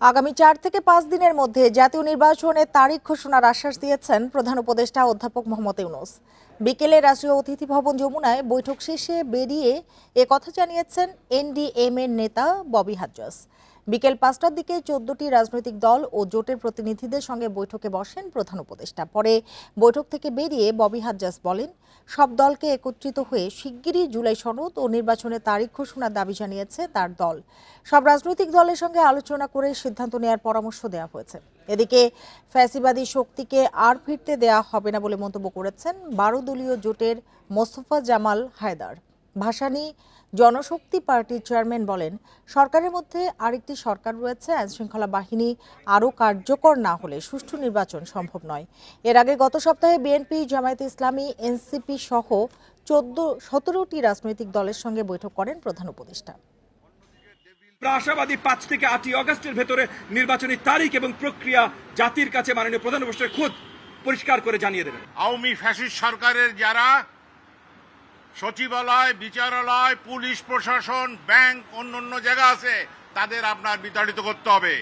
আগামী চার থেকে পাঁচ দিনের মধ্যে জাতীয় নির্বাচনের তারিখ ঘোষণার আশ্বাস দিয়েছেন প্রধান উপদেষ্টা অধ্যাপক মোহাম্মদ ইউনুস। বিকেলে রাষ্ট্রীয় অতিথি ভবন যমুনায় বৈঠক শেষে বেরিয়ে এ কথা জানিয়েছেন এনডিএম এর নেতা ববি হাজ্জাস বিকেল পাঁচটার দিকে চোদ্দটি রাজনৈতিক দল ও জোটের প্রতিনিধিদের সঙ্গে বৈঠকে বসেন প্রধান উপদেষ্টা। পরে বৈঠক থেকে বেরিয়ে ববি হাজ্জাস বলেন, সব দলকে একত্রিত হয়ে শিগগিরই জুলাই সনদ ও নির্বাচনের তারিখ ঘোষণার দাবি জানিয়েছে তার দল। সব রাজনৈতিক দলের সঙ্গে আলোচনা করে সিদ্ধান্ত নেওয়ার পরামর্শ দেওয়া হয়েছে। এদিকে ফ্যাসিবাদী শক্তিকে আর ফিরতে দেওয়া হবে না বলে মন্তব্য করেছেন বারো দলীয় জোটের মোস্তফা জামাল হায়দার। ভাসানী জনশক্তি পার্টির চেয়ারম্যান বলেন, সরকারের মধ্যে আরেকটি সরকার রয়েছে, আইনশৃঙ্খলা বাহিনী আরও কার্যকর না হলে সুষ্ঠু নির্বাচন সম্ভব নয়। এর আগে গত সপ্তাহে বিএনপি, জামায়াতে ইসলামী, এনসিপি সহ চোদ্দ, সতেরোটি রাজনৈতিক দলের সঙ্গে বৈঠক করেন প্রধান উপদেষ্টা। আশাবাদী পাঁচ থেকে আটই অগস্টের ভেতরে নির্বাচনী তারিখ এবং প্রক্রিয়া জাতির কাছে মাননীয় প্রধান উপদেষ্টা খুদ পরিষ্কার করে জানিয়ে দেবেন। আওয়ামী ফ্যাসিস্ট সরকারের যারা সচিবালয়, বিচারালয়, পুলিশ, প্রশাসন, ব্যাংক অন্য অন্য জায়গা আছে, তাদের আপনার বিতাড়িত করতে হবে।